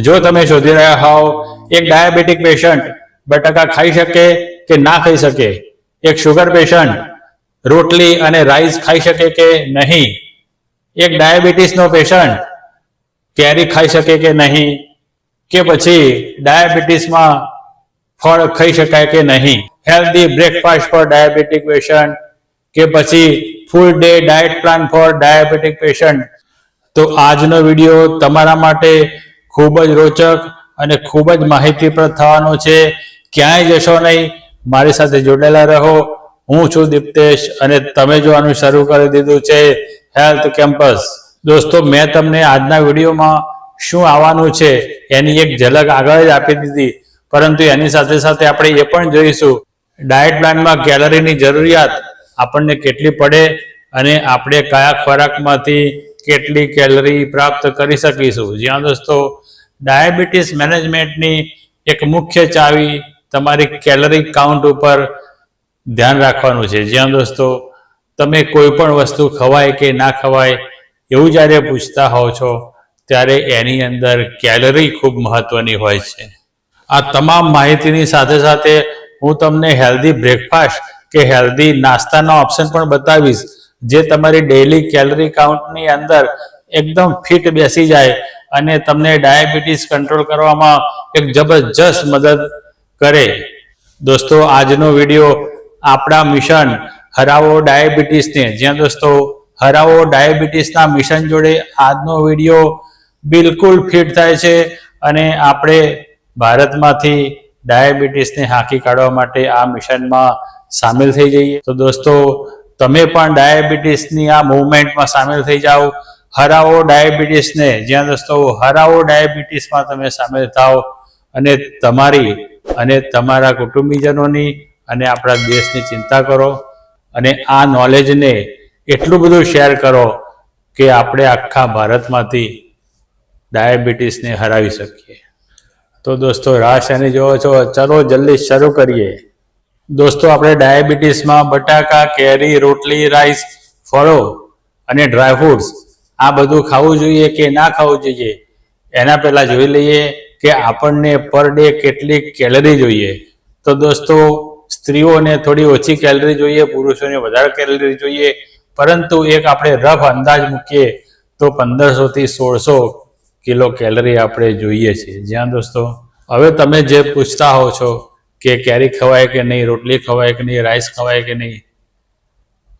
જો તમે શોધી રહ્યા હોવ, એક ડાયાબિટીક પેશન્ટ બટાકા ખાઈ શકે કે ના ખાઈ શકે? એક શુગર પેશન્ટ રોટલી અને રાઈસ ખાઈ શકે કે નહીં? એક ડાયાબિટીસનો પેશન્ટ કેરી ખાઈ શકે કે નહીં? કે પછી ડાયાબિટીસમાં ફળ ખાઈ શકાય કે નહીં? Healthy breakfast for diabetic patient કે પછી full day diet plan for diabetic patient તો આજનો વીડિયો તમારા માટે ખૂબ જ રોચક અને ખૂબ જ માહિતીપ્રદ થવાનો છે. ક્યાંય જશો નહીં, મારી સાથે જોડાયેલા રહો. હું છું દીપ્તેશ અને તમે જોવાનું શરૂ કરી દીધું છે હેલ્થ કેમ્પસ. દોસ્તો, મેં તમને આજના વિડીયોમાં શું આવવાનું છે એની એક ઝલક આગળ જ આપી દીધી. પરંતુ એની સાથે સાથે આપણે એ પણ જોઈશું. ડાયટ પ્લાનમાં કેલરીની જરૂરિયાત આપણને કેટલી પડે અને આપણે કયા ખોરાકમાંથી કેટલી કેલરી પ્રાપ્ત કરી શકીશું. જ્યાં દોસ્તો ડાયાબિટીસ મેનેજમેન્ટની એક મુખ્ય ચાવી તમારી કેલરી કાઉન્ટ ઉપર ધ્યાન રાખવાનું છે. જ્યાં દોસ્તો, તમે કોઈ પણ વસ્તુ ખવાય કે ના ખવાય એવું જ્યારે પૂછતા હોવ છો, ત્યારે એની અંદર કેલરી ખૂબ મહત્વની હોય છે. આ તમામ માહિતીની સાથે સાથે હું તમને હેલ્ધી બ્રેકફાસ્ટ કે હેલ્ધી નાસ્તાનો ઓપ્શન પણ બતાવીશ, જે તમારી ડેઈલી કેલરી કાઉન્ટની અંદર એકદમ ફિટ બેસી જાય અને તમને ડાયાબિટીસ કંટ્રોલ કરવામાં એક જબરજસ્ત મદદ કરે. દોસ્તો, આજનો વીડિયો આપણા મિશન હરાવો ડાયાબિટીસને. જ્યાં દોસ્તો, હરાવો ડાયાબિટીસના મિશન જોડે આજનો વીડિયો બિલકુલ ફિટ થાય છે અને આપણે ભારતમાંથી ડાયાબિટીસને હાંકી કાઢવા માટે આ મિશનમાં સામેલ થઈ જઈએ. તો દોસ્તો, તમે પણ ડાયાબિટીસની આ મૂવમેન્ટમાં સામેલ થઈ જાઓ. હરાવો ડાયાબિટીસને. જ્યાં દોસ્તો, હરાવો ડાયાબિટીસમાં તમે સામેલ થાઓ અને તમારી અને તમારા કુટુંબીજનોની અને આપણા દેશની ચિંતા કરો અને આ નોલેજને એટલું બધું શેર કરો કે આપણે આખા ભારતમાંથી ડાયાબિટીસને હરાવી શકીએ. તો દોસ્તો, રાહ શેની જોવો છો? ચલો, જલ્દી શરૂ કરીએ. દોસ્તો, આપણે ડાયાબિટીસમાં બટાકા, કેરી, રોટલી રાઈસ ફળો અને ડ્રાયફ્રૂટ્સ આ બધું ખાવું જોઈએ કે ના ખાવું જોઈએ? એના પહેલા જોઈ લઈએ કે આપણને પર ડે કેટલી કેલરી જોઈએ. તો દોસ્તો, સ્ત્રીઓને થોડી ઓછી કેલરી જોઈએ, પુરુષોને વધારે કેલરી જોઈએ. પરંતુ એક આપણે રફ અંદાજ મૂકીએ તો પંદરસો થી સોળસો કિલો કેલરી આપણે જોઈએ છીએ. જ્યાં દોસ્તો, હવે તમે જે પૂછતા હો છો કે કેરી ખવાય કે નહીં, રોટલી ખવાય કે નહીં, રાઈસ ખવાય કે નહીં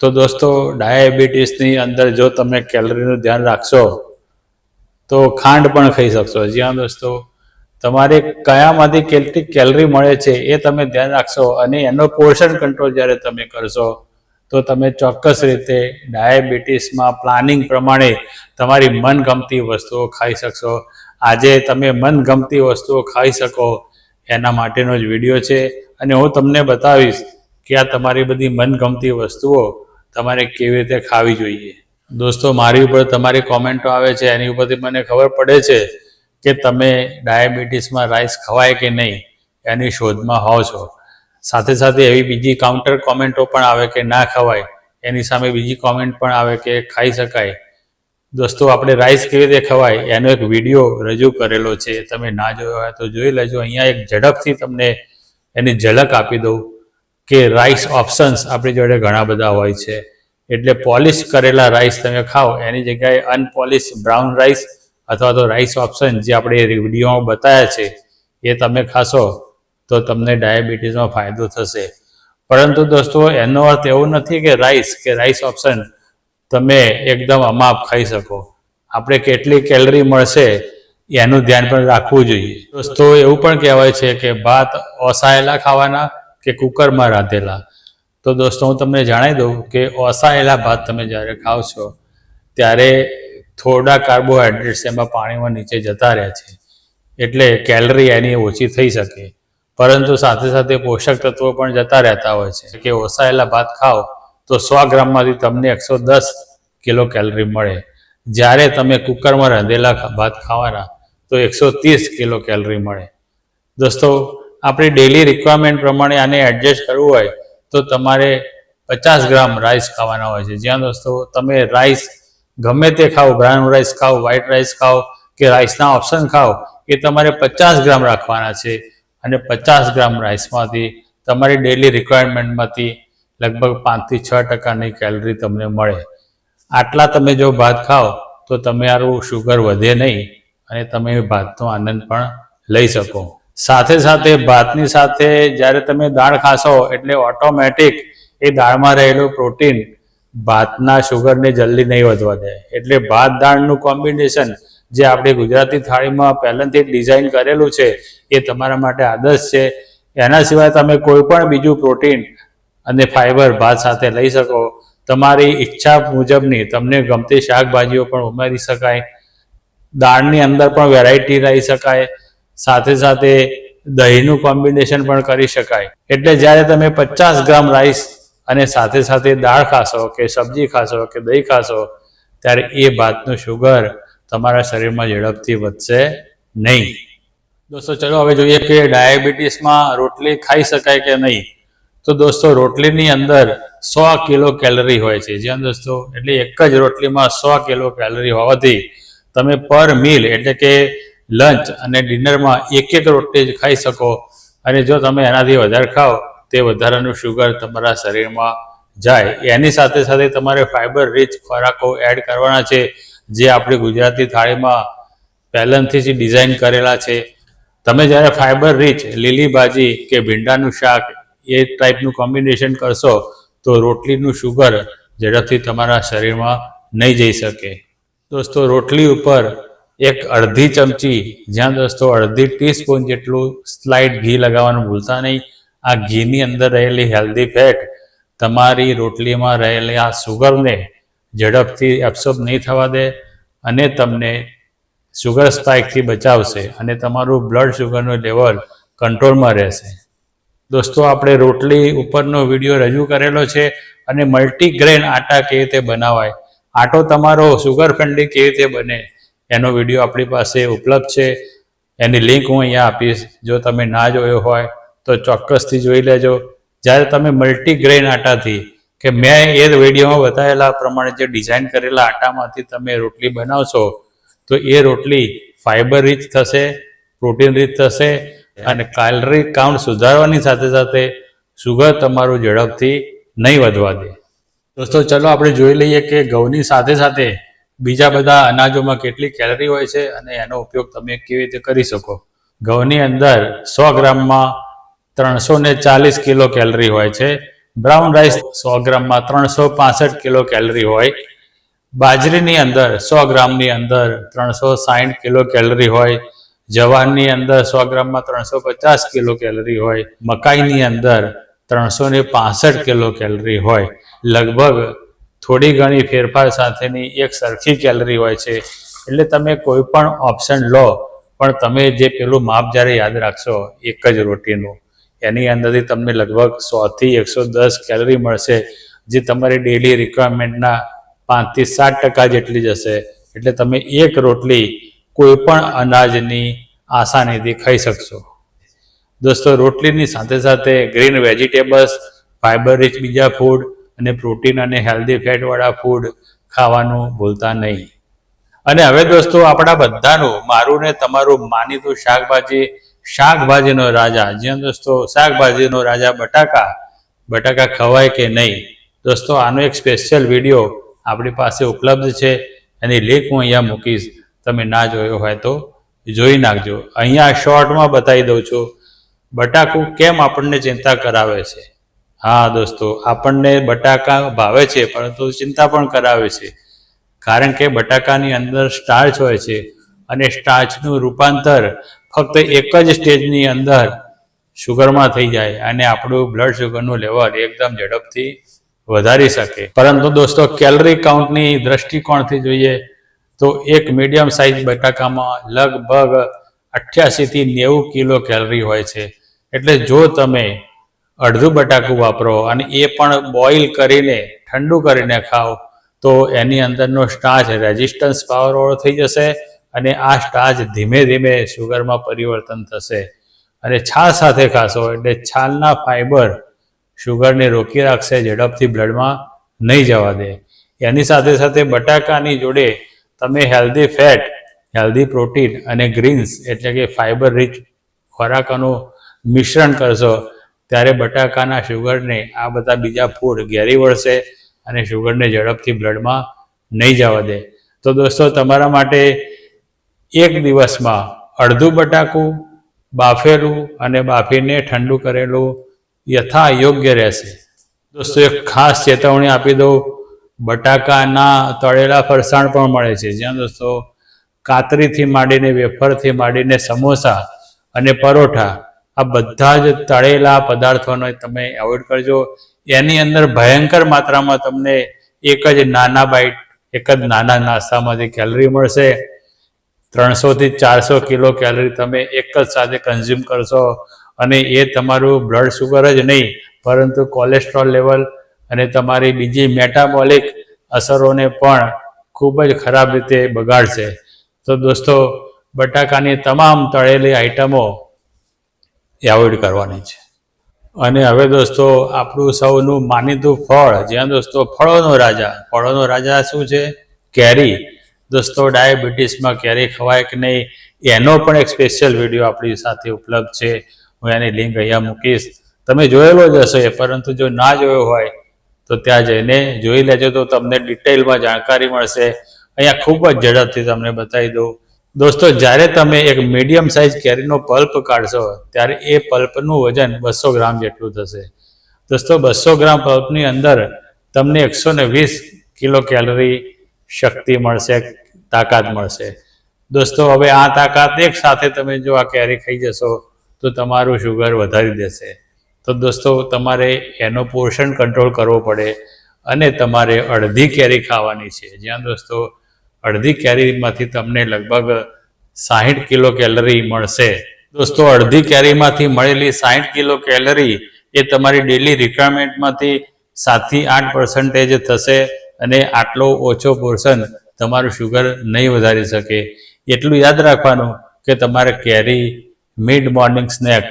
તો દોસ્તો, ડાયાબિટીસની અંદર જો તમે કેલરીનું ધ્યાન રાખશો, તો ખાંડ પણ ખાઈ શકશો. જ્યાં દોસ્તો, તમારે કયામાંથી કેટલી કેલરી મળે છે એ તમે ધ્યાન રાખશો અને એનો પોર્શન કંટ્રોલ જ્યારે તમે કરશો, તો તમે ચોક્કસ રીતે ડાયાબિટીસમાં પ્લાનિંગ પ્રમાણે તમારી મનગમતી વસ્તુઓ ખાઈ શકશો. આજે તમે મનગમતી વસ્તુઓ ખાઈ શકો, એના માટેનો જ વીડિયો છે. અને હું તમને બતાવીશ કે આ તમારી બધી મનગમતી વસ્તુઓ તમારે કેવી રીતે ખાવી જોઈએ? દોસ્તો, મારી ઉપર તમારી કોમેન્ટો આવે છે, એની ઉપરથી મને ખબર પડે છે કે તમે ડાયાબિટીસમાં રાઈસ ખવાય કે નહીં, એની શોધમાં હોવ છો. સાથે સાથે એવી બીજી કાઉન્ટર કોમેન્ટો પણ આવે કે ના ખવાય, એની સામે બીજી કોમેન્ટ પણ આવે કે ખાઈ શકાય. દોસ્તો, આપણે રાઈસ કેવી રીતે ખવાય? એનો એક વીડિયો રજૂ કરેલો છે, તમે ના જોયો હોય તો જોઈ લેજો. અહીંયા એક ઝડપથી તમને એની ઝલક આપી દઉં. કે રાઈસ ઓપ્શન્સ આપણી જોડે ઘણા બધા હોય છે. એટલે પોલિશ કરેલા રાઈસ તમે ખાઓ, એની જગ્યાએ અનપોલિશ બ્રાઉન રાઈસ અથવા તો રાઈસ ઓપ્શન જે આપણે વિડીયોમાં બતાવ્યા છે, એ તમે ખાશો તો તમને ડાયાબિટીસમાં ફાયદો થશે. પરંતુ દોસ્તો, એનો અર્થ એવો નથી કે રાઈસ કે રાઈસ ઓપ્શન તમે એકદમ અમાપ ખાઈ શકો. આપણે કેટલી કેલરી મળશે એનું ધ્યાન પણ રાખવું જોઈએ. દોસ્તો, એવું પણ કહેવાય છે કે ભાત ઓસાયેલા ખાવાના કે કુકરમાં રાંધેલા. તો દોસ્તો, હું તમને જણાવી દઉં કે ઓસાયેલા ભાત તમે જ્યારે ખાવ છો, ત્યારે થોડા કાર્બોહાઈડ્રેટ્સ એમાં પાણીમાં નીચે જતા રહે છે. એટલે કેલરી એની ઓછી થઈ શકે. પરંતુ સાથે સાથે પોષક તત્વો પણ જતા રહેતા હોય છે. કે ઓસાયેલા ભાત ખાઓ, તો સો ગ્રામમાંથી તમને એકસો દસ કિલો કેલરી મળે. જ્યારે તમે કુકરમાં રાંધેલા ભાત ખાવાના, તો એકસો ત્રીસ કિલો કેલરી મળે. દોસ્તો આપણી ડેલી રિક્વાયરમેન્ટ પ્રમાણે આને એડજસ્ટ કરવું હોય, તો તમારે પચાસ ગ્રામ રાઈસ ખાવાના હોય છે. જ્યાં દોસ્તો, તમે રાઈસ ગમે તે ખાઓ બ્રાઉન રાઈસ ખાઓ વ્હાઈટ રાઈસ ખાઓ, કે રાઈસના ઓપ્શન ખાઓ, એ તમારે પચાસ ગ્રામ રાખવાના છે. અને પચાસ ગ્રામ રાઈસમાંથી તમારી ડેલી રિક્વાયરમેન્ટમાંથી લગભગ પાંચથી છ ટકાની કેલરી તમને મળે. આટલા તમે જો ભાત ખાઓ, તો તમારું શુગર વધે નહીં અને તમે ભાતનો આનંદ પણ લઈ શકો. સાથે સાથે ભાતની સાથે જ્યારે તમે દાળ ખાશો એટલે ઓટોમેટિક એ દાળમાં રહેલું પ્રોટીન ભાતના શુગરને જલ્દી નહીં વધવા દે. એટલે ભાત દાળનું કોમ્બિનેશન જે આપણી ગુજરાતી થાળીમાં પહેલાંથી ડિઝાઇન કરેલું છે, એ તમારા માટે આદર્શ છે. એના સિવાય તમે કોઈ પણ બીજું પ્રોટીન અને ફાઈબર ભાત સાથે લઈ શકો. તમારી ઈચ્છા મુજબની તમને ગમતી શાકભાજીઓ પણ ઉમેરી શકાય. દાળની અંદર પણ વેરાયટી રહી શકાય. સાથે સાથે દહીંનું કોમ્બિનેશન પણ કરી શકાય. એટલે જ્યારે તમે પચાસ ગ્રામ રાઈસ અને સાથે સાથે દાળ ખાશો કે સબ્જી ખાશો કે દહીં ખાશો, ત્યારે એ ભાતનું શુગર તમારા શરીરમાં ઝડપથી વધશે નહીં. દોસ્તો, ચલો હવે જોઈએ કે ડાયાબિટીસમાં રોટલી ખાઈ શકાય કે નહીં. તો દોસ્તો, રોટલીની અંદર સો કિલો કેલરી હોય છે. જ્યાં દોસ્તો, એટલે એક જ રોટલીમાં સો કિલો કેલરી હોવાથી તમે પર મીલ એટલે કે લંચ અને ડિનરમાં એક એક રોટલી જ ખાઈ શકો. અને જો તમે એનાથી વધારે ખાઓ, તે વધારાનું શુગર તમારા શરીરમાં જાય. એની સાથે સાથે તમારે ફાઇબર રીચ ખોરાકો એડ કરવાના છે, જે આપણી ગુજરાતી થાળીમાં પહેલાંથી જ ડિઝાઇન કરેલા છે. તમે જ્યારે ફાઇબર રીચ લીલી ભાજી કે ભીંડાનું શાક એ ટાઈપનું કોમ્બિનેશન કરશો, તો રોટલીનું શુગર ઝડપથી તમારા શરીરમાં નહીં જઈ શકે. દોસ્તો, રોટલી ઉપર એક અડધી ચમચી જ્યાં દોસ્તો અડધી ટીસ્પૂન જેટલું સ્લાઇડ ઘી લગાવવાનું ભૂલતા નહીં. આ ઘીની અંદર રહેલી હેલ્ધી ફેટ તમારી રોટલીમાં રહેલી આ સુગરને ઝડપથી એબ્સોર્બ નહીં થવા દે અને તમને સુગર સ્પાઇકથી બચાવશે અને તમારું બ્લડ સુગરનું લેવલ કંટ્રોલમાં રહેશે. દોસ્તો, આપણે રોટલી ઉપરનો વીડિયો રજૂ કરેલો છે અને મલ્ટીગ્રેન આટા કેવી રીતે બનાવાય? આટો તમારો સુગર ફ્રેન્ડલી કેવી રીતે બને? એનો વીડિયો આપણી પાસે ઉપલબ્ધ છે. એની લિંક હું અહીંયા આપીશ. જો તમે ના જોયો હોય તો ચોક્કસથી જોઈ લેજો. જ્યારે તમે મલ્ટીગ્રેન આટાથી કે મેં એ વિડીયોમાં બતાવેલા પ્રમાણે જે ડિઝાઇન કરેલા આટામાંથી તમે રોટલી બનાવશો, તો એ રોટલી ફાઈબર રીચ થશે પ્રોટીન રીચ થશે અને કેલરી કાઉન્ટ સુધારવાની સાથે સાથે સુગર તમારું ઝડપથી નહીં વધવા દે. દોસ્તો, ચલો આપણે જોઈ લઈએ કે ઘઉંની સાથે સાથે બીજા બધા અનાજોમાં કેટલી કેલરી હોય છે અને એનો ઉપયોગ તમે કેવી રીતે કરી શકો? ઘઉંની અંદર સો ગ્રામમાં ત્રણસો ને ચાલીસ કિલો કેલરી હોય છે. બ્રાઉન રાઈસ સો ગ્રામમાં ત્રણસો પાસઠ કિલો કેલરી હોય. બાજરીની અંદર સો ગ્રામની અંદર ત્રણસો સાઠ કિલો કેલરી હોય. જવારની અંદર સો ગ્રામમાં ત્રણસો પચાસ કિલો કેલરી હોય. મકાઈની અંદર ત્રણસો ને પાસઠ કિલો કેલરી હોય. લગભગ થોડી ઘણી ફેરફાર સાથેની એક સરખી કેલરી હોય છે. એટલે તમે કોઈ પણ ઓપ્શન લો, પણ તમે જે પેલું માપ જ્યારે યાદ રાખશો, એક જ રોટીનું, એની અંદરથી તમને લગભગ સોથી એકસો દસ કેલરી મળશે, જે તમારી ડેલી રિક્વાયરમેન્ટના પાંચથી સાત ટકા જેટલી જશે એટલે તમે એક રોટલી કોઈ પણ અનાજની આસાનીથી ખાઈ શકશો. દોસ્તો, રોટલીની સાથે સાથે ગ્રીન વેજીટેબલ્સ ફાઈબર રીચ બીજા ફૂડ અને પ્રોટીન અને હેલ્ધી ફેટવાળા ફૂડ ખાવાનું ભૂલતા નહીં. અને હવે દોસ્તો, આપણા બધાનું, મારું ને તમારું માનીતું શાકભાજી, શાકભાજીનો રાજા. જ્યાં દોસ્તો, શાકભાજીનો રાજા બટાકા બટાકા ખવાય કે નહીં? દોસ્તો, આનો એક સ્પેશિયલ વીડિયો આપણી પાસે ઉપલબ્ધ છે. એની લિંક હું અહીંયા મૂકીશ. તમે ના જોયો હોય તો જોઈ નાખજો. અહીંયા શોર્ટમાં બતાવી દઉં છું. બટાકું કેમ આપણને ચિંતા કરાવે છે? હા, દોસ્તો, આપણને બટાકા ભાવે છે, પરંતુ ચિંતા પણ કરાવે છે. કારણ કે બટાકાની અંદર સ્ટાર્ચ હોય છે અને સ્ટાર્ચનું રૂપાંતર ફક્ત એક જ સ્ટેજની અંદર શુગરમાં થઈ જાય અને આપણું બ્લડ શુગરનું લેવલ એકદમ ઝડપથી વધારી શકે. પરંતુ દોસ્તો કેલરી કાઉન્ટની દ્રષ્ટિકોણથી જોઈએ તો એક મીડિયમ સાઇઝ બટાકામાં લગભગ અઠ્યાસીથી નેવું કિલો કેલરી હોય છે. એટલે જો તમે અડધું બટાકું વાપરો અને એ પણ બોઇલ કરીને, ઠંડુ કરીને ખાઓ, તો એની અંદરનો સ્ટાચ રેઝિસ્ટન્સ પાવરવાળો થઈ જશે અને આ સ્ટાચ ધીમે ધીમે શુગરમાં પરિવર્તન થશે. અને છાલ સાથે ખાશો એટલે છાલના ફાઇબર શુગરને રોકી રાખશે, ઝડપથી બ્લડમાં નહીં જવા દે. એની સાથે સાથે બટાકાની જોડે તમે હેલ્ધી ફેટ, હેલ્ધી પ્રોટીન અને ગ્રીન્સ એટલે કે ફાઇબર રીચ ખોરાકનું મિશ્રણ કરશો ત્યારે બટાકાના શુગરને આ બધા બીજા ફૂડ ઘેરી વળશે અને શુગરને ઝડપથી બ્લડમાં નહીં જવા દે. તો દોસ્તો, તમારા માટે એક દિવસમાં અડધું બટાકું, બાફેલું અને બાફીને ઠંડુ કરેલું યથા યોગ્ય રહેશે. દોસ્તો, એક ખાસ ચેતવણી આપી દઉં. બટાકાના તળેલા ફરસાણ પણ મળે છે. જ્યાં દોસ્તો, કાતરીથી માંડીને વેફરથી માંડીને સમોસા અને પરોઠા આ બધા જ તળેલા પદાર્થોને તમે એવોઇડ કરજો. એની અંદર ભયંકર માત્રામાં તમને એક જ નાના બાઇટ એક જ નાના નાસ્તામાંથી કેલરી મળશે. ત્રણસોથી ચારસો કિલો કેલરી તમે એક જ સાથે કન્ઝ્યુમ કરશો અને એ તમારું બ્લડ શુગર જ નહીં, પરંતુ કોલેસ્ટ્રોલ લેવલ અને તમારી બીજી મેટાબોલિક અસરોને પણ ખૂબ જ ખરાબ રીતે બગાડશે. તો દોસ્તો, બટાકાની તમામ તળેલી આઈટમો એવોઇડ કરવાની છે. અને હવે દોસ્તો, આપણું સૌનું માનીતું ફળ, જ્યાં દોસ્તો, ફળોનો રાજા. ફળોનો રાજા શું છે? કેરી. દોસ્તો, ડાયાબિટીસમાં કેરી ખવાય કે નહીં, એનો પણ એક સ્પેશિયલ વીડિયો આપણી સાથે ઉપલબ્ધ છે. હું એની લિંક અહીંયા મૂકીશ. તમે જોયેલો જ હશે, પરંતુ જો ના જોયો હોય, તો ત્યાં જઈને જોઈ લેજો. તો તમને ડિટેલમાં જાણકારી મળશે. અહીંયા ખૂબ જ ઝડપથી તમને બતાવી દઉં. દોસ્તો, જ્યારે તમે એક મીડિયમ સાઇઝ કેરીનો પલ્પ કાઢશો, ત્યારે એ પલ્પનું વજન બસો ગ્રામ જેટલું થશે. દોસ્તો બસો ગ્રામ પલ્પની અંદર તમને એકસો ને વીસ કિલો કેલરી શક્તિ મળશે, તાકાત મળશે. દોસ્તો, હવે આ તાકાત એક સાથે તમે જો આ કેરી ખાઈ જશો, તો તમારું શુગર વધારી દેશે. તો દોસ્તો, તમારે એનો પોર્શન કંટ્રોલ કરવો પડે અને તમારે અડધી કેરી ખાવાની છે. જ્યાં દોસ્તો અડધી કેરીમાંથી તમને લગભગ સાહીઠ કિલો કેલરી મળશે. દોસ્તો, અડધી કેરીમાંથી મળેલી સાહીઠ કિલો કેલરી એ તમારી ડેલી રિક્વાયરમેન્ટમાંથી સાતથી આઠ પર્સન્ટેજ થશે અને આટલો ઓછો પોર્શન તમારું શુગર નહીં વધારી શકે. એટલું યાદ રાખવાનું કે તમારે કેરી મિડ મોર્નિંગ સ્નેક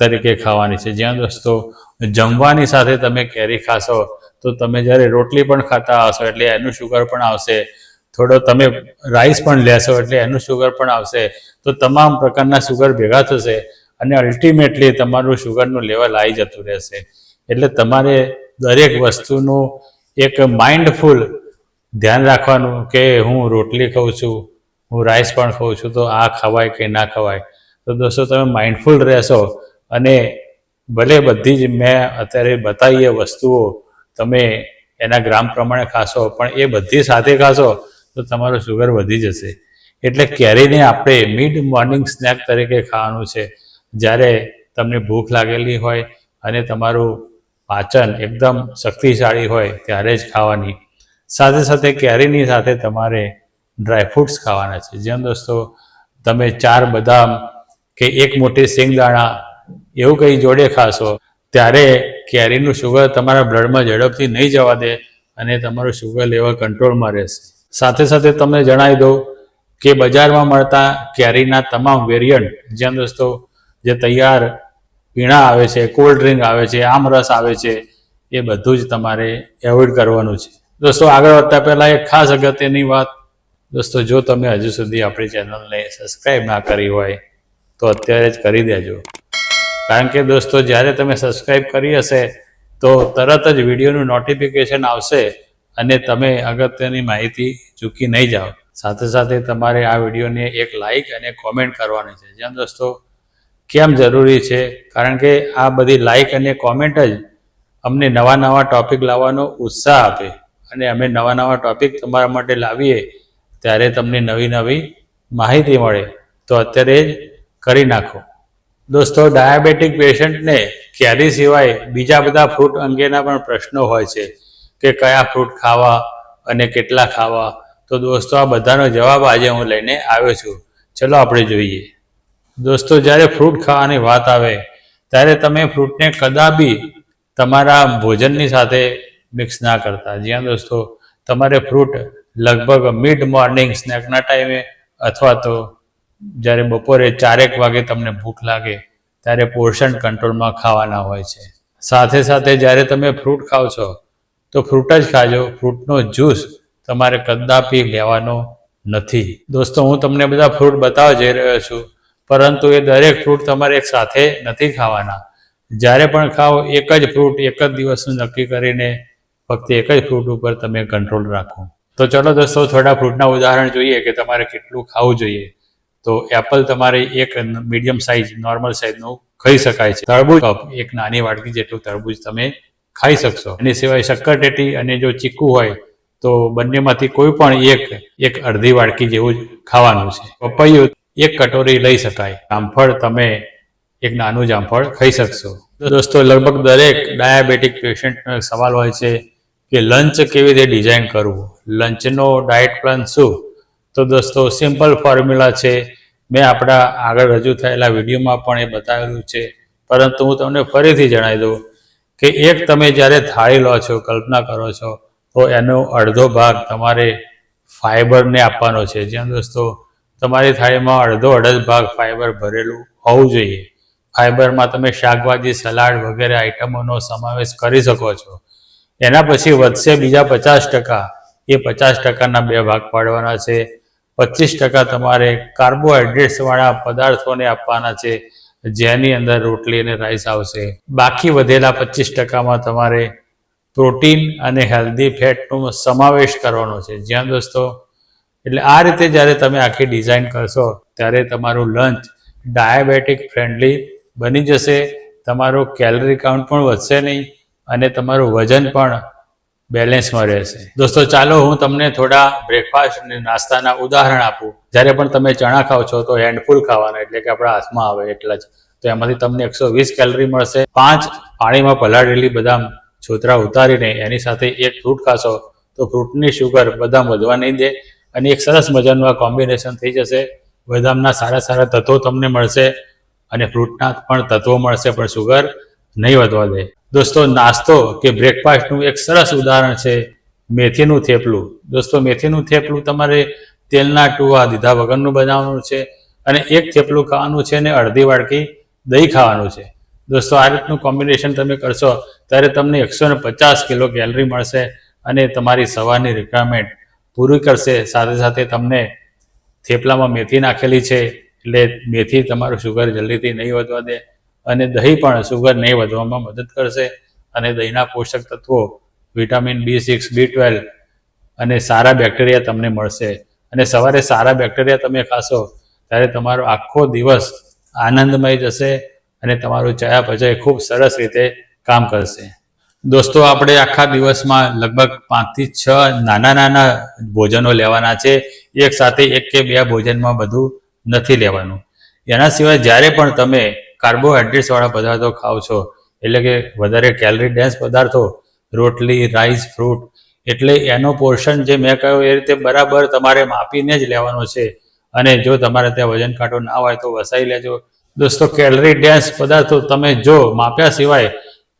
તરીકે ખાવાની છે. જ્યાં દોસ્તો, જમવાની સાથે તમે કેરી ખાશો તો તમે જ્યારે રોટલી પણ ખાતા હશો એટલે એનું શુગર પણ આવશે. થોડો તમે રાઈસ પણ લેશો એટલે એનું શુગર પણ આવશે. તો તમામ પ્રકારના શુગર ભેગા થશે અને અલ્ટિમેટલી તમારું શુગરનું લેવલ આવી જતું રહેશે. એટલે તમારે દરેક વસ્તુનું એક માઇન્ડફુલ ધ્યાન રાખવાનું કે હું રોટલી ખાઉં છું, હું રાઈસ પણ ખાઉં છું, તો આ ખવાય કે ના ખવાય. તો દોસ્તો તમે માઇન્ડફુલ રહેશો અને ભલે બધી જ મેં અત્યારે બતાવી વસ્તુઓ તમે એના ગ્રામ પ્રમાણે ખાશો, પણ એ બધી સાથે ખાશો તો તમારું શુગર વધી જશે. એટલે કેરીને આપણે મિડ મોર્નિંગ સ્નેક તરીકે ખાવાનું છે. જ્યારે તમને ભૂખ લાગેલી હોય અને તમારું પાચન એકદમ શક્તિશાળી હોય ત્યારે જ ખાવાની. સાથે સાથે કેરીની સાથે તમારે ડ્રાયફ્રૂટ્સ ખાવાના છે. જેમ દોસ્તો, તમે ચાર બદામ કે એક મોટી સિંગદાણા એવું કંઈ જોડે ખાશો, ત્યારે કેરીનું શુગર તમારા બ્લડમાં ઝડપથી નહીં જવા દે અને તમારું શુગર લેવલ કંટ્રોલમાં રહેશે. સાથે સાથે તમને જણાવી દઉં કે બજારમાં મળતા કેરીના તમામ વેરિયન્ટ જ્યાં દોસ્તો જે તૈયાર પીણા આવે છે કોલ્ડ ડ્રિંક આવે છે આમરસ આવે છે, એ બધું જ તમારે એવોઇડ કરવાનું છે. દોસ્તો, આગળ વધતા પહેલાં એક ખાસ અગત્યની વાત, દોસ્તો, જો તમે હજુ સુધી આપણી ચેનલને સબસ્ક્રાઈબ ના કરી હોય, તો અત્યારે જ કરી દેજો. કારણ કે, દોસ્તો, જ્યારે તમે સબસ્ક્રાઈબ કરી હશે, તો તરત જ વિડીયોનું નોટિફિકેશન આવશે અને તમે અગત્યની માહિતી ચૂકી નહીં જાઓ, સાથે સાથે તમારે આ વિડીયોને એક લાઈક અને કોમેન્ટ કરવાની છે. જેમ દોસ્તો, કેમ જરૂરી છે? કારણ કે આ બધી લાઈક અને કોમેન્ટ જ અમને નવા નવા ટોપિક લાવવાનો ઉત્સાહ આપે. અને અમે નવા નવા ટોપિક તમારા માટે લાવીએ, ત્યારે તમને નવી નવી માહિતી મળે. તો અત્યારે જ કરી નાખો. દોસ્તો ડાયાબેટિક પેશન્ટને કેરી સિવાય બીજા બધા ફ્રૂટ અંગેના પણ પ્રશ્નો હોય છે. કે કયા ફ્રૂટ ખાવા અને કેટલા ખાવા? તો દોસ્તો, આ બધાનો જવાબ આજે હું લઈને આવ્યો છું. ચલો આપણે જોઈએ. દોસ્તો, જ્યારે ફ્રૂટ ખાવાની વાત આવે, ત્યારે તમે ફ્રૂટને કદાપી તમારા ભોજનની સાથે મિક્સ ના કરતા. જ્યાં દોસ્તો, તમારે ફ્રૂટ લગભગ મિડ મોર્નિંગ સ્નેકના ટાઈમે અથવા તો જ્યારે બપોરે ચારેક વાગે તમને ભૂખ લાગે, ત્યારે પોર્શન કંટ્રોલમાં ખાવાના હોય છે. સાથે સાથે જ્યારે તમે ફ્રૂટ ખાઓ છો તો ફ્રૂટ જ ખાજો. ફ્રૂટનો જ્યુસ તમારે કદાપી લેવાનો નથી. દોસ્તો, હું તમને બધા ફ્રૂટ બતાવવા જઈ રહ્યો છું, પરંતુ એ દરેક ફ્રૂટ તમારે એક સાથે નથી ખાવાના. જ્યારે પણ ખાઓ, એક જ ફ્રૂટ એક જ દિવસનું નક્કી કરીને ફક્ત એક જ ફ્રૂટ ઉપર તમે કંટ્રોલ રાખો. તો ચલો દોસ્તો, થોડા ફ્રૂટના ઉદાહરણ જોઈએ કે તમારે કેટલું ખાવું જોઈએ. તો એપલ તમારે એક મીડિયમ સાઇઝ નોર્મલ સાઇઝનું ખાઈ શકાય છે. તરબૂચ કપ એક નાની વાટકી જેટલું તરબૂચ તમે ખાઈ શકશો. એની સિવાય શક્કરટેટી અને જો ચીકુ હોય, તો બંનેમાંથી કોઈ પણ એક એક અડધી વાડકી જેવું જ ખાવાનું છે. પપૈયું એક કટોરી લઈ શકાય. જામફળ તમે એક નાનું જામફળ ખાઈ શકશો. દોસ્તો, લગભગ દરેક ડાયાબેટિક પેશન્ટનો એક સવાલ હોય છે કે લંચ કેવી રીતે ડિઝાઇન કરવું? લંચનો ડાયટ પ્લાન શું? તો દોસ્તો, સિમ્પલ ફોર્મ્યુલા છે. મેં આપણા આગળ રજૂ થયેલા વિડીયોમાં પણ એ બતાવેલું છે. પરંતુ હું તમને ફરીથી જણાવી દઉં કે એક તમે જ્યારે થાળી લો છો, કલ્પના કરો છો, તો એનો અડધો ભાગ તમારે ફાઇબરને આપવાનો છે. જ્યાં દોસ્તો, તમારી થાળીમાં અડધો અડધ ભાગ ફાઇબર ભરેલું હોવું જોઈએ. ફાઇબરમાં તમે શાકભાજી, સલાડ વગેરે આઇટમોનો સમાવેશ કરી શકો છો. એના પછી વધશે બીજા પચાસ ટકા. એ પચાસ ટકાના બે ભાગ પાડવાના છે. પચીસ ટકા તમારે કાર્બોહાઈડ્રેટ્સવાળા પદાર્થોને આપવાના છે. જેની અંદર રોટલી અને રાઈસ આવશે. બાકી વધેલા પચીસ ટકામાં તમારે પ્રોટીન અને હેલ્ધી ફેટનો સમાવેશ કરવાનો છે. જ્યાં દોસ્તો, એટલે આ રીતે જ્યારે તમે આખી ડિઝાઇન કરશો, ત્યારે તમારું લંચ ડાયાબેટિક ફ્રેન્ડલી બની જશે. તમારું કેલરી કાઉન્ટ પણ વધશે નહીં અને તમારું વજન પણ બેલેન્સમાં રહેશે. દોસ્તો ચાલો હું તમને થોડા બ્રેકફાસ્ટ અને નાસ્તાના ઉદાહરણ આપું. જ્યારે પણ તમે ચણા ખાઓ છો તો હેન્ડફુલ ખાવાના એટલે કે આપણા હાથમાં આવે એટલા જ. તો એમાંથી તમને એકસો વીસ કેલરી મળશે. પાંચ પાણીમાં પલાળેલી બદામ છોતરા ઉતારીને એની સાથે એક ફ્રૂટ ખાશો તો ફ્રૂટની શુગર બદામ વધવા નહીં દે અને એક સરસ મજાનું આ કોમ્બિનેશન થઈ જશે. બદામના સારા સારા તત્વો તમને મળશે અને ફ્રૂટના પણ તત્વો મળશે પણ શુગર નહીં વધવા દે. દોસ્તો, નાસ્તો કે બ્રેકફાસ્ટનું એક સરસ ઉદાહરણ છે મેથીનું થેપલું. દોસ્તો, મેથીનું થેપલું તમારે તેલના ટુવા દીધા વગરનું બનાવવાનું છે અને એક થેપલું ખાવાનું છે અને અડધી વાડકી દહીં ખાવાનું છે. દોસ્તો, આ રીતનું કોમ્બિનેશન તમે કરશો ત્યારે તમને એકસો પચાસ કિલો કેલરી મળશે અને તમારી સવારની રિક્વાયરમેન્ટ પૂરી કરશે. સાથે સાથે તમને થેપલામાં મેથી નાખેલી છે એટલે મેથી તમારું શુગર જલ્દીથી નહીં વધવા દે. અને દહીં પણ શુગર નહીં વધવામાં મદદ કરશે. અને દહીંના પોષક તત્વો vitamin B six B twelve અને સારા બેક્ટેરિયા તમને મળશે. અને સવારે સારા બેક્ટેરિયા તમે ખાશો, ત્યારે તમારો આખો દિવસ આનંદમય જશે અને તમારું ચયાપચય ખૂબ સરસ રીતે કામ કરશે. દોસ્તો, આપણે આખા દિવસમાં લગભગ પાંચથી છ નાના નાના ભોજનો લેવાના છે. એક સાથે એક કે બે ભોજનમાં બધું નથી લેવાનું. એના સિવાય જ્યારે પણ તમે કાર્બોહાઈડ્રેટ્સ વાળા પદાર્થો ખાઓ છો, એટલે કે વધારે કેલરી ડેન્સ પદાર્થો, રોટલી રાઈસ ફ્રૂટ એટલે એનો પોર્શન જે મેં કહ્યું એ રીતે બરાબર તમારે માપીને જ લેવાનો છે. અને જો તમારે ત્યાં વજન કાંટો ના હોય તો વસાઈ લેજો. દોસ્તો કેલરી ડેન્સ પદાર્થો તમે જો માપ્યા સિવાય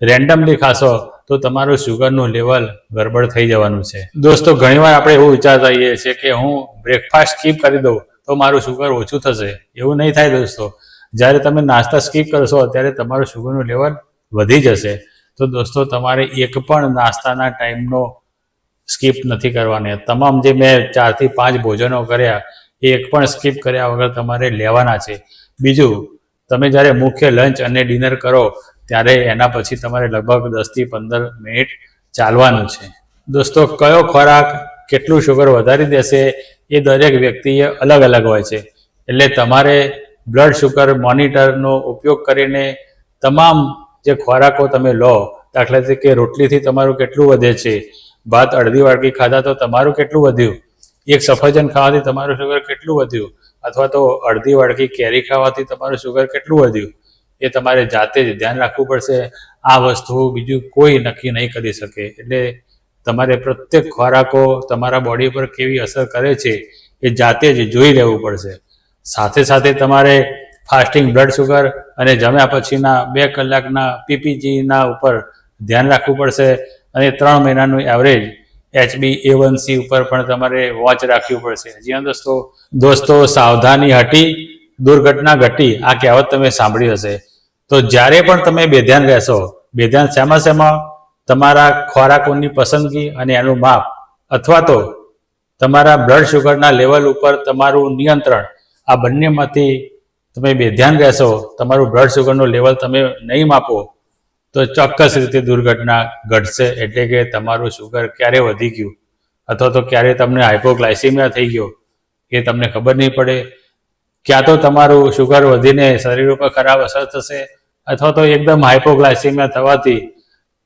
રેન્ડમલી ખાશો, તો તમારું શુગરનું લેવલ ગડબડ થઈ જવાનું છે. દોસ્તો, ઘણીવાર આપણે એવું વિચારતા હોઈએ છીએ કે હું બ્રેકફાસ્ટ સ્કીપ કરી દઉં, તો મારું શુગર ઓછું થશે. એવું નહીં થાય દોસ્તો. જ્યારે તમે નાસ્તા સ્કીપ કરશો, ત્યારે તમારું શુગરનું લેવલ વધી જશે. તો દોસ્તો, તમારે એક પણ નાસ્તાના ટાઈમનો સ્કીપ નથી કરવાની. તમામ જે મેં ચારથી પાંચ ભોજનો કર્યા, એ એક પણ સ્કીપ કર્યા વગર તમારે લેવાના છે. બીજું, તમે જ્યારે મુખ્ય લંચ અને ડિનર કરો, ત્યારે એના પછી તમારે લગભગ દસથી પંદર મિનિટ ચાલવાનું છે. દોસ્તો, કયો ખોરાક કેટલું શુગર વધારી દેશે, એ દરેક વ્યક્તિએ અલગ અલગ હોય છે. એટલે તમારે બ્લડ શુગર મોનિટરનો ઉપયોગ કરીને તમામ જે ખોરાકો તમે લો, દાખલા તરીકે રોટલીથી તમારું કેટલું વધે છે, ભાત અડધી વાળકી ખાધા તો તમારું કેટલું વધ્યું? એક સફરજન ખાવાથી તમારું શુગર કેટલું વધ્યું? અથવા તો અડધી વાળકી કેરી ખાવાથી તમારું શુગર કેટલું વધ્યું? એ તમારે જાતે જ ધ્યાન રાખવું પડશે. આ વસ્તુ બીજું કોઈ નક્કી નહીં કરી શકે. એટલે તમારે પ્રત્યેક ખોરાકો તમારા બોડી પર કેવી અસર કરે છે એ જાતે જ જોઈ લેવું પડશે. સાથે સાથે તમારે ફાસ્ટિંગ બ્લડ શુગર અને જમ્યા પછીના બે કલાકના પીપીજીના ઉપર ધ્યાન રાખવું પડશે અને ત્રણ મહિનાનું average HB A one C ઉપર પણ તમારે વોચ રાખવી પડશે. જ્યાં દોસ્તો દોસ્તો, સાવધાની હટી, દુર્ઘટના ઘટી, આ કહેવત તમે સાંભળી હશે. તો જ્યારે પણ તમે બેધ્યાન રહેશો, બેધ્યાન શેમાં શેમાં? તમારા ખોરાકોની પસંદગી અને એનું માપ. અથવા તો તમારા બ્લડ શુગરના લેવલ ઉપર તમારું નિયંત્રણ. આ બંનેમાંથી તમે બે ધ્યાન રહેશો, તમારું બ્લડ શુગરનું લેવલ તમે નહીં માપો, તો ચોક્કસ રીતે દુર્ઘટના ઘટશે. એટલે કે તમારું શુગર ક્યારે વધી ગયું? અથવા તો ક્યારે તમને હાઇપોગ્લાયસીમિયા થઈ ગયો? એ તમને ખબર નહીં પડે. ક્યાં તો તમારું શુગર વધીને શરીર ઉપર ખરાબ અસર થશે, અથવા તો એકદમ હાઇપોગ્લાયસીમિયા થવાથી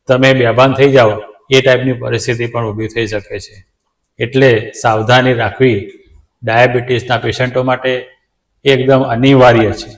તમે બેભાન થઈ જાઓ. એ ટાઈપની પરિસ્થિતિ પણ ઊભી થઈ શકે છે. એટલે સાવધાની રાખવી ડાયાબિટીસના પેશન્ટો માટે એકદમ અનિવાર્ય છે.